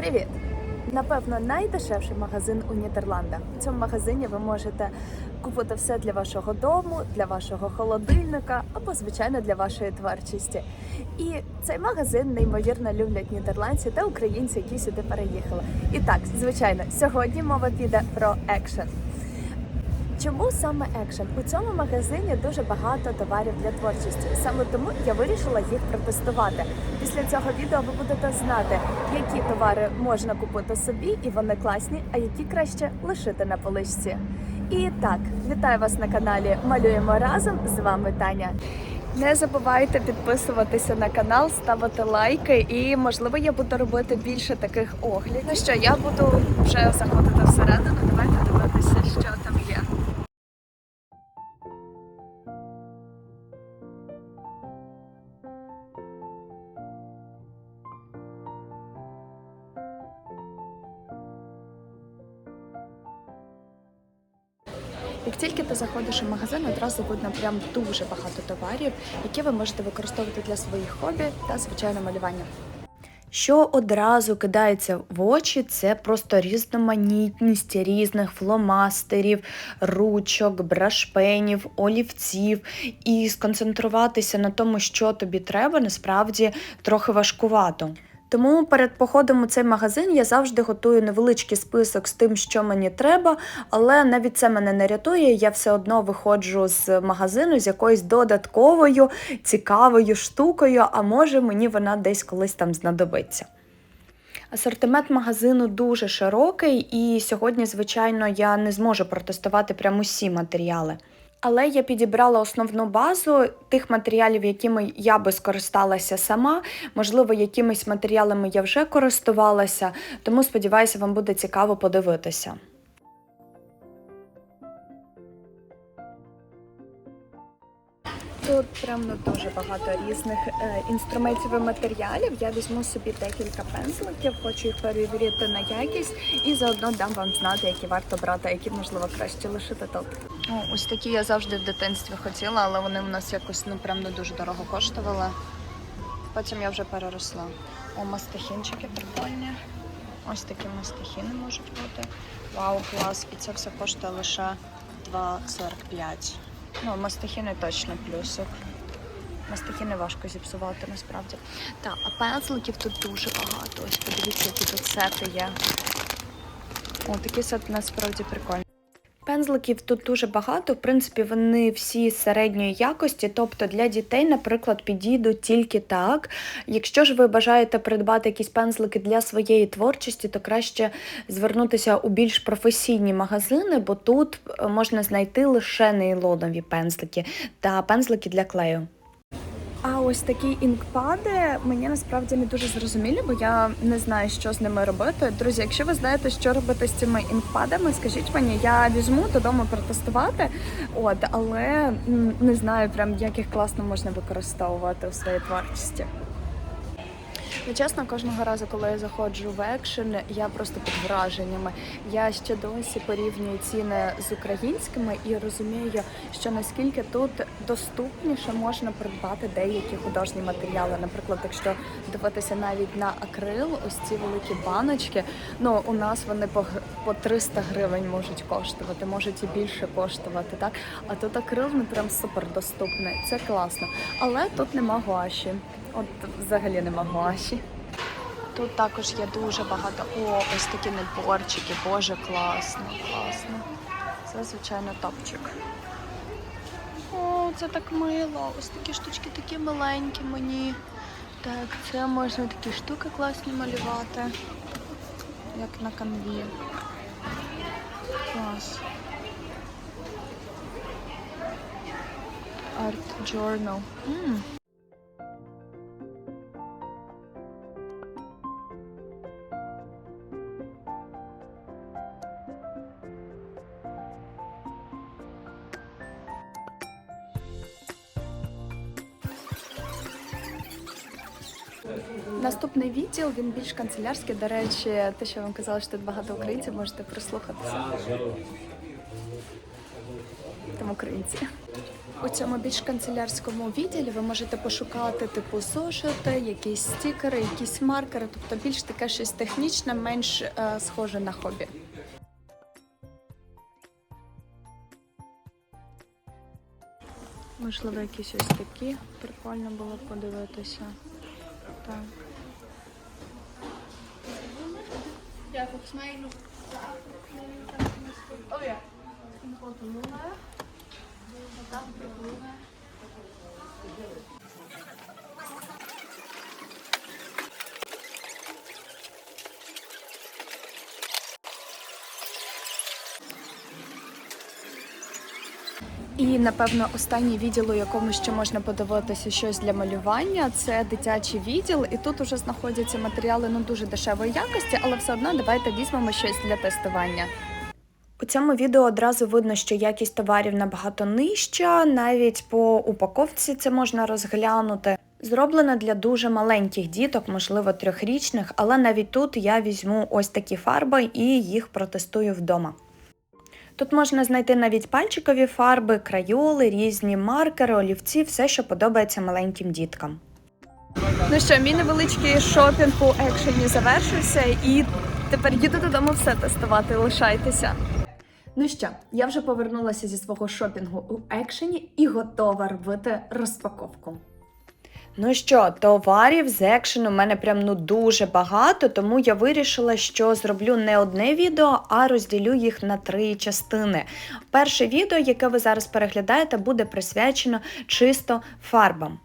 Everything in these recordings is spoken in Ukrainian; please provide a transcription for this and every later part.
Привіт! Напевно, найдешевший магазин у Нідерландах. У цьому магазині ви можете купити все для вашого дому, для вашого холодильника або, звичайно, для вашої творчості. І цей магазин неймовірно люблять нідерландці та українці, які сюди переїхали. І так, звичайно, сьогодні мова піде про екшен. Чому саме екшен? У цьому магазині дуже багато товарів для творчості. Саме тому я вирішила їх протестувати. Після цього відео ви будете знати, які товари можна купити собі, і вони класні, а які краще лишити на поличці. І так, вітаю вас на каналі Малюємо разом. З вами Таня. Не забувайте підписуватися на канал, ставити лайки, і можливо я буду робити більше таких оглядів. Ну що, я буду вже заходити всередину. Давайте дивитися, що там заходиш у магазин, одразу видно прям дуже багато товарів, які ви можете використовувати для своїх хобі та звичайно малювання. Що одразу кидається в очі, це просто різноманітність різних фломастерів, ручок, брашпенів, олівців. І сконцентруватися на тому, що тобі треба, насправді трохи важкувато. Тому перед походом у цей магазин я завжди готую невеличкий список з тим, що мені треба, але навіть це мене не рятує. Я все одно виходжу з магазину з якоюсь додатковою цікавою штукою, а може мені вона десь колись там знадобиться. Асортимент магазину дуже широкий, і сьогодні, звичайно, я не зможу протестувати прямо усі матеріали. Але я підібрала основну базу тих матеріалів, якими я би скористалася сама. Можливо, якимись матеріалами я вже користувалася, тому сподіваюся, вам буде цікаво подивитися. Тут прям ну, дуже багато різних е, інструментів і матеріалів. Я візьму собі декілька пензликів, хочу їх перевірити на якість і заодно дам вам знати, які варто брати, а які можливо краще лишити тут. О, ось такі я завжди в дитинстві хотіла, але вони у нас якось ну прям не дуже дорого коштували. Потім я вже переросла. О, мастихінчики прикольні. Ось такі мастихіни можуть бути. Вау, клас! І це все коштує лише 2,45. Ну, мастихіни точно плюсик. Мастихіни важко зіпсувати насправді. Так, а пензликів тут дуже багато. Ось подивіться, які тут сети є. О, такий сет насправді прикольний. Пензликів тут дуже багато. В принципі, вони всі середньої якості, тобто для дітей, наприклад, підійдуть тільки так. Якщо ж ви бажаєте придбати якісь пензлики для своєї творчості, то краще звернутися у більш професійні магазини, бо тут е, можна знайти лише нейлонові пензлики та пензлики для клею. А ось такі інкпади мені насправді не дуже зрозумілі, бо я не знаю, що з ними робити. Друзі, якщо ви знаєте, що робити з цими інкпадами, скажіть мені, я візьму додому протестувати. От, але не знаю, прям як їх класно можна використовувати у своїй творчості. Ну, чесно, кожного разу, коли я заходжу в екшен, я просто під враженнями. Я ще досі порівнюю ціни з українськими і розумію, що наскільки тут доступніше можна придбати деякі художні матеріали. Наприклад, якщо дивитися навіть на акрил, ось ці великі баночки, ну у нас вони по, по 300 гривень можуть коштувати, можуть і більше коштувати, так? А тут акрил ну прям супер доступний. Це класно. Але тут нема гуаші. От взагалі нема гуаші. Тут також є дуже багато. О, ось такі наборчики. Боже, класно, класно. Це, звичайно, топчик. О, це так мило. Ось такі штучки такі маленькі мені. Так, це можна такі штуки класні малювати. Як на канві. Клас. Art Journal. М. відділ він більш канцелярський. До речі, те, що вам казала, що тут багато українців, можете прислухатися. Там українці. У цьому більш канцелярському відділі ви можете пошукати типу зошити, якісь стікери, якісь маркери, тобто більш таке щось технічне, менш е, схоже на хобі. Можливо, якісь ось такі. Прикольно було подивитися. Так. Volgens mij nog. Oh ja. Misschien nog wat ballonnen. Wat ballonnen. І напевно останній відділ, у якому ще можна подивитися щось для малювання, це дитячий відділ. І тут уже знаходяться матеріали ну дуже дешевої якості, але все одно давайте візьмемо щось для тестування. У цьому відео одразу видно, що якість товарів набагато нижча, навіть по упаковці це можна розглянути. Зроблено для дуже маленьких діток, можливо, трьохрічних, але навіть тут я візьму ось такі фарби і їх протестую вдома. Тут можна знайти навіть пальчикові фарби, крайоли, різні маркери, олівці, все, що подобається маленьким діткам. Ну що, мій невеличкий шопінг у екшені завершився, і тепер їду додому все тестувати. Лишайтеся. Ну що, я вже повернулася зі свого шопінгу у екшені і готова робити розпаковку. Ну що, товарів з екшену у мене прям ну дуже багато, тому я вирішила, що зроблю не одне відео, а розділю їх на три частини. Перше відео, яке ви зараз переглядаєте, буде присвячено чисто фарбам.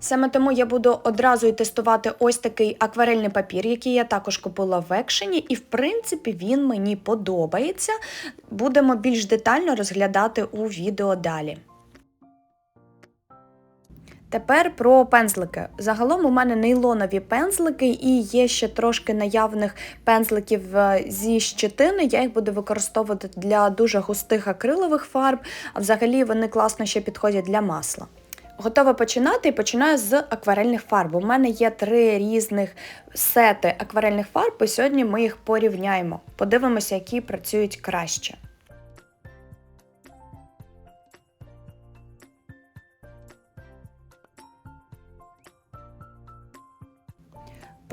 Саме тому я буду одразу й тестувати ось такий акварельний папір, який я також купила в екшені, і в принципі він мені подобається. Будемо більш детально розглядати у відео далі. Тепер про пензлики. Загалом у мене нейлонові пензлики і є ще трошки наявних пензликів е, зі щетини. Я їх буду використовувати для дуже густих акрилових фарб, а взагалі вони класно ще підходять для масла. Готова починати і починаю з акварельних фарб. У мене є три різних сети акварельних фарб, і сьогодні ми їх порівняємо. Подивимося, які працюють краще.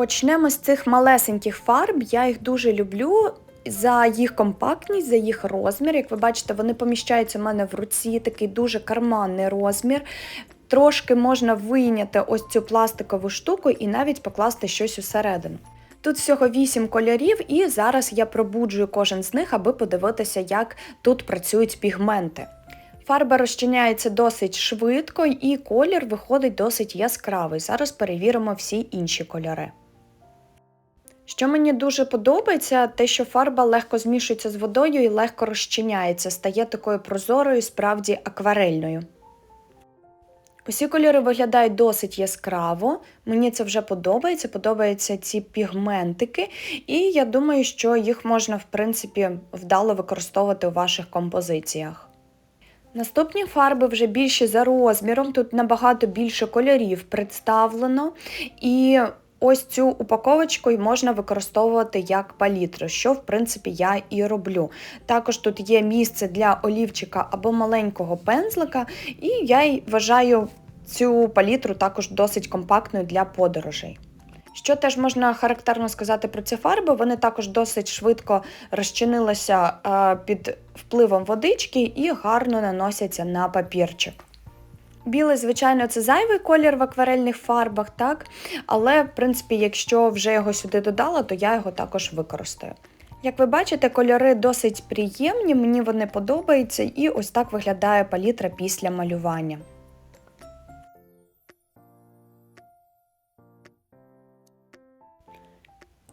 Почнемо з цих малесеньких фарб. Я їх дуже люблю. За їх компактність, за їх розмір. Як ви бачите, вони поміщаються в мене в руці, такий дуже карманний розмір. Трошки можна вийняти ось цю пластикову штуку і навіть покласти щось усередину. Тут всього 8 кольорів, і зараз я пробуджую кожен з них, аби подивитися, як тут працюють пігменти. Фарба розчиняється досить швидко, і колір виходить досить яскравий. Зараз перевіримо всі інші кольори. Що мені дуже подобається, те, що фарба легко змішується з водою і легко розчиняється, стає такою прозорою, справді акварельною. Усі кольори виглядають досить яскраво, мені це вже подобається, подобаються ці пігментики, і я думаю, що їх можна, в принципі, вдало використовувати у ваших композиціях. Наступні фарби вже більші за розміром, тут набагато більше кольорів представлено, і ось цю упаковочку можна використовувати як палітру, що в принципі я і роблю. Також тут є місце для олівчика або маленького пензлика, і я й вважаю цю палітру також досить компактною для подорожей. Що теж можна характерно сказати про ці фарби, вони також досить швидко розчинилися е, під впливом водички і гарно наносяться на папірчик. Білий, звичайно, це зайвий колір в акварельних фарбах, так? але, в принципі, якщо вже його сюди додала, то я його також використаю. Як ви бачите, кольори досить приємні, мені вони подобаються, і ось так виглядає палітра після малювання.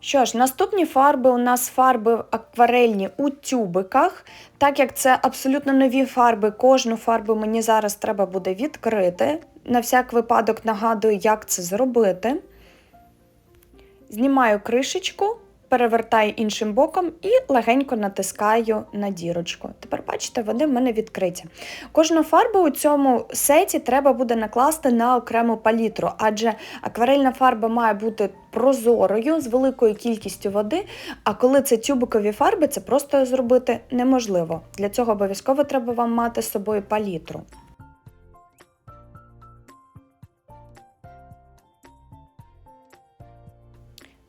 Що ж, наступні фарби у нас фарби акварельні у тюбиках. Так як це абсолютно нові фарби, кожну фарбу мені зараз треба буде відкрити. На всяк випадок нагадую, як це зробити. Знімаю кришечку, перевертаю іншим боком і легенько натискаю на дірочку. Тепер, бачите, вони в мене відкриті. Кожну фарбу у цьому сеті треба буде накласти на окрему палітру, адже акварельна фарба має бути прозорою з великою кількістю води. А коли це тюбикові фарби, це просто зробити неможливо. Для цього обов'язково треба вам мати з собою палітру.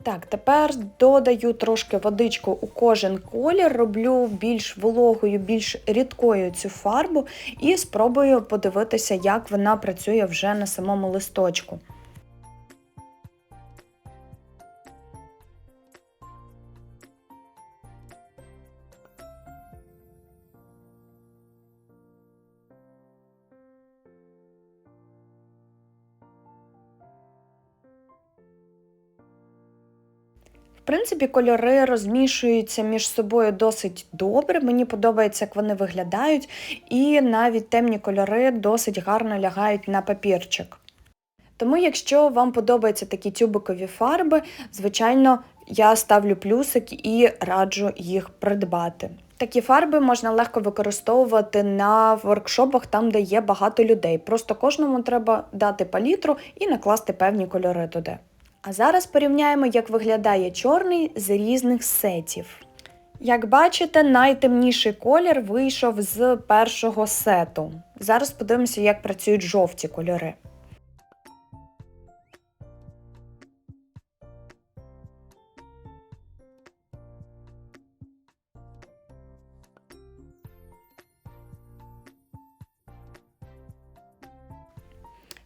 Так, тепер додаю трошки водичку у кожен колір, роблю більш вологою, більш рідкою цю фарбу і спробую подивитися, як вона працює вже на самому листочку. Принципі, кольори розмішуються між собою досить добре. Мені подобається, як вони виглядають, і навіть темні кольори досить гарно лягають на папірчик. Тому, якщо вам подобаються такі тюбикові фарби, звичайно, я ставлю плюсик і раджу їх придбати. Такі фарби можна легко використовувати на воркшопах, там, де є багато людей. Просто кожному треба дати палітру і накласти певні кольори туди. А зараз порівняємо, як виглядає чорний з різних сетів. Як бачите, найтемніший колір вийшов з першого сету. Зараз подивимося, як працюють жовті кольори.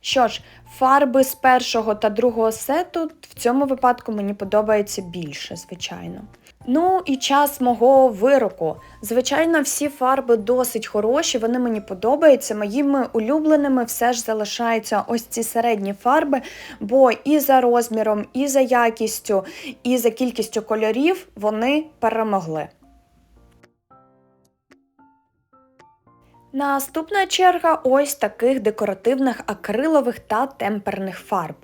Що ж, фарби з першого та другого сету в цьому випадку мені подобається більше, звичайно. Ну і час мого вироку. Звичайно, всі фарби досить хороші, вони мені подобаються. Моїми улюбленими все ж залишаються ось ці середні фарби, бо і за розміром, і за якістю, і за кількістю кольорів вони перемогли. Наступна черга ось таких декоративних акрилових та темперних фарб.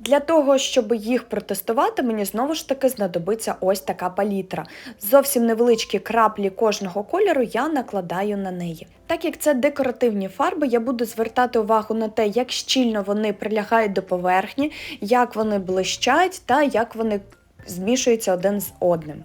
Для того, щоб їх протестувати, мені знову ж таки знадобиться ось така палітра. Зовсім невеличкі краплі кожного кольору я накладаю на неї. Так як це декоративні фарби, я буду звертати увагу на те, як щільно вони прилягають до поверхні, як вони блищать та як вони змішуються один з одним.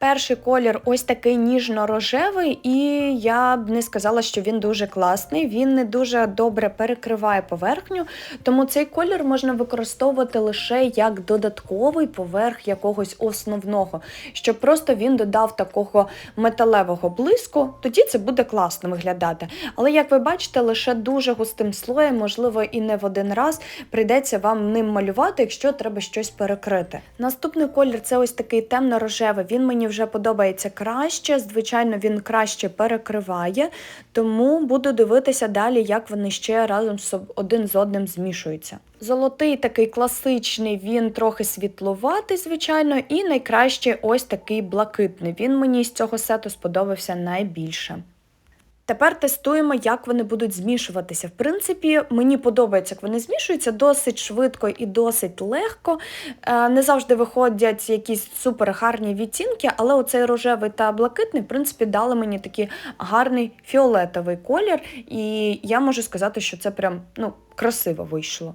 Перший колір ось такий ніжно-рожевий, і я б не сказала, що він дуже класний. Він не дуже добре перекриває поверхню, тому цей колір можна використовувати лише як додатковий поверх якогось основного, щоб просто він додав такого металевого блиску, тоді це буде класно виглядати. Але як ви бачите, лише дуже густим слоєм, можливо, і не в один раз прийдеться вам ним малювати, якщо треба щось перекрити. Наступний колір це ось такий темно-рожевий. Він мені вже подобається краще. Звичайно, він краще перекриває, тому буду дивитися далі, як вони ще разом один з одним змішуються. Золотий такий класичний, він трохи світловатий, звичайно, і найкраще ось такий блакитний. Він мені з цього сету сподобався найбільше. Тепер тестуємо, як вони будуть змішуватися. В принципі, мені подобається, як вони змішуються досить швидко і досить легко. Е, не завжди виходять якісь супер гарні відтінки, але оцей рожевий та блакитний, в принципі, дали мені такий гарний фіолетовий колір, і я можу сказати, що це прям ну, красиво вийшло.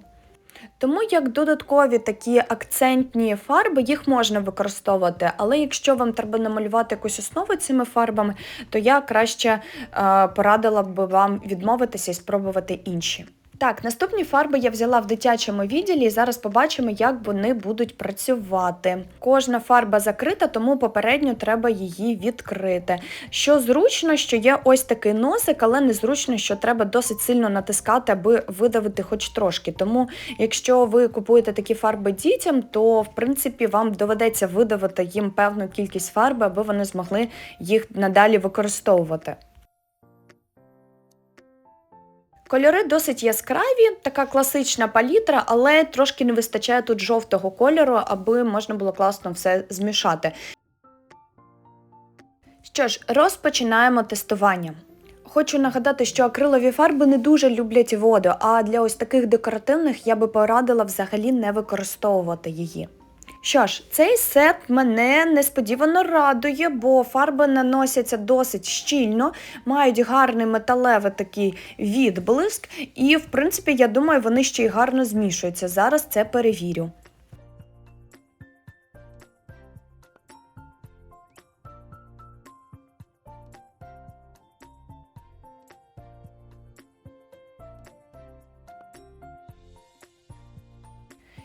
Тому як додаткові такі акцентні фарби, їх можна використовувати, але якщо вам треба намалювати якусь основу цими фарбами, то я краще е, порадила б вам відмовитися і спробувати інші. Так, наступні фарби я взяла в дитячому відділі і зараз побачимо, як вони будуть працювати. Кожна фарба закрита, тому попередньо треба її відкрити. Що зручно, що є ось такий носик, але незручно, що треба досить сильно натискати, аби видавити хоч трошки. Тому, якщо ви купуєте такі фарби дітям, то в принципі вам доведеться видавити їм певну кількість фарби, аби вони змогли їх надалі використовувати. Кольори досить яскраві, така класична палітра, але трошки не вистачає тут жовтого кольору, аби можна було класно все змішати. Що ж, розпочинаємо тестування. Хочу нагадати, що акрилові фарби не дуже люблять воду, а для ось таких декоративних я би порадила взагалі не використовувати її. Що ж, цей сет мене несподівано радує, бо фарби наносяться досить щільно, мають гарний металевий такий відблиск, і, в принципі, я думаю, вони ще й гарно змішуються. Зараз це перевірю.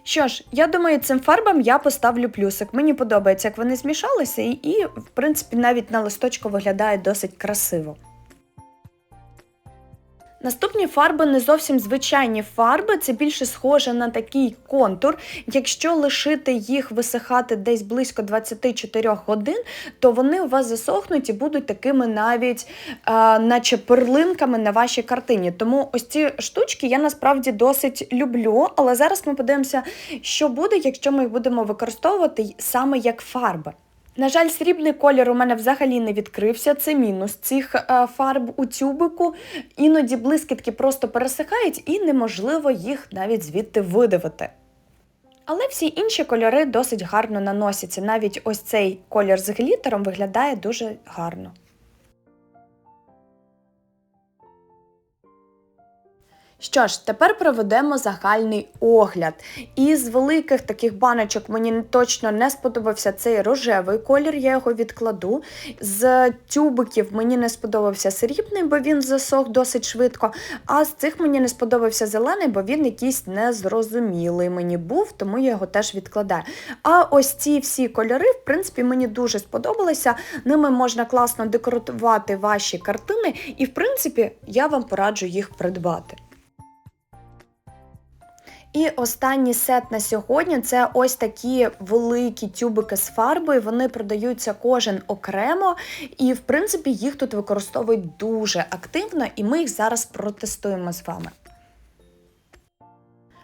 Що ж, я думаю, цим фарбам я поставлю плюсик. Мені подобається, як вони змішалися, і, і в принципі, навіть на листочку виглядає досить красиво. Наступні фарби не зовсім звичайні фарби, це більше схоже на такий контур. Якщо лишити їх висихати десь близько 24 годин, то вони у вас засохнуть і будуть такими навіть, а, наче перлинками на вашій картині. Тому ось ці штучки я насправді досить люблю. Але зараз ми подивимося, що буде, якщо ми їх будемо використовувати саме як фарби. На жаль, срібний колір у мене взагалі не відкрився. Це мінус цих е, фарб у тюбику. Іноді блискітки просто пересихають і неможливо їх навіть звідти видавити. Але всі інші кольори досить гарно наносяться. Навіть ось цей колір з глітером виглядає дуже гарно. Що ж, тепер проведемо загальний огляд. Із великих таких баночок мені точно не сподобався цей рожевий колір, я його відкладу. З тюбиків мені не сподобався срібний, бо він засох досить швидко. А з цих мені не сподобався зелений, бо він якийсь незрозумілий мені був, тому я його теж відкладаю. А ось ці всі кольори, в принципі, мені дуже сподобалися. Ними можна класно декорувати ваші картини, і, в принципі, я вам пораджу їх придбати. І останній сет на сьогодні це ось такі великі тюбики з фарбою. Вони продаються кожен окремо, і в принципі їх тут використовують дуже активно, і ми їх зараз протестуємо з вами.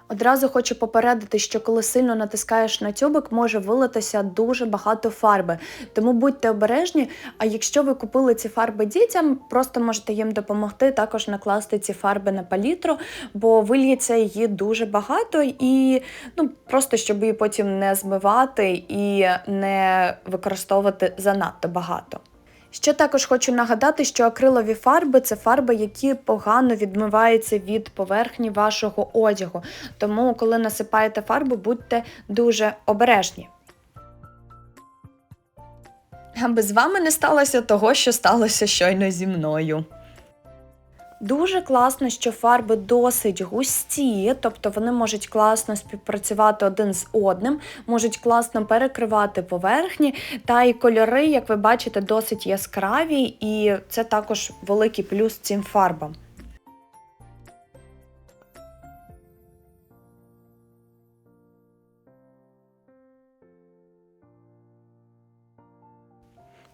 Одразу хочу попередити, що коли сильно натискаєш на тюбик, може вилитися дуже багато фарби. Тому будьте обережні. А якщо ви купили ці фарби дітям, просто можете їм допомогти також накласти ці фарби на палітру, бо вильється її дуже багато і ну просто щоб її потім не змивати і не використовувати занадто багато. Ще також хочу нагадати, що акрилові фарби це фарби, які погано відмиваються від поверхні вашого одягу. Тому, коли насипаєте фарбу, будьте дуже обережні. Аби з вами не сталося того, що сталося щойно зі мною. Дуже класно, що фарби досить густі, тобто вони можуть класно співпрацювати один з одним, можуть класно перекривати поверхні, та й кольори, як ви бачите, досить яскраві, і це також великий плюс цим фарбам.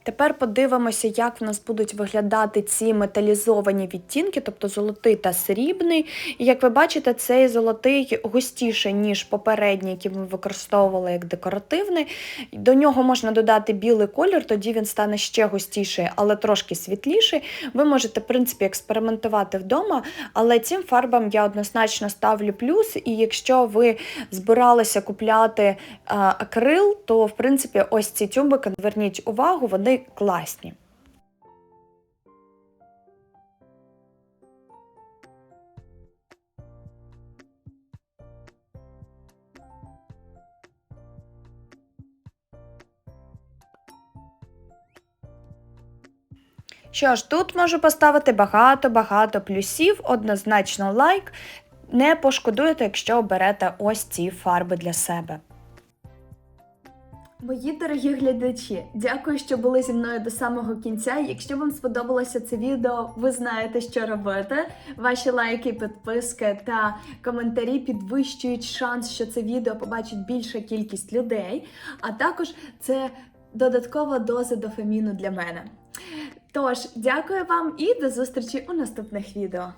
Тепер подивимося, як в нас будуть виглядати ці металізовані відтінки, тобто золотий та срібний. І як ви бачите, цей золотий густіший, ніж попередній, який ми використовували як декоративний. До нього можна додати білий колір, тоді він стане ще густіший, але трошки світліший. Ви можете, в принципі, експериментувати вдома, але цим фарбам я однозначно ставлю плюс. І якщо ви збиралися купляти акрил, то в принципі ось ці тюбики, зверніть увагу, вони класні. Що ж, тут можу поставити багато-багато плюсів, однозначно лайк. Не пошкодуєте, якщо оберете ось ці фарби для себе. Мої дорогі глядачі, дякую, що були зі мною до самого кінця. Якщо вам сподобалося це відео, ви знаєте, що робити. Ваші лайки, підписки та коментарі підвищують шанс, що це відео побачить більша кількість людей. А також це додаткова доза дофаміну для мене. Тож, дякую вам і до зустрічі у наступних відео.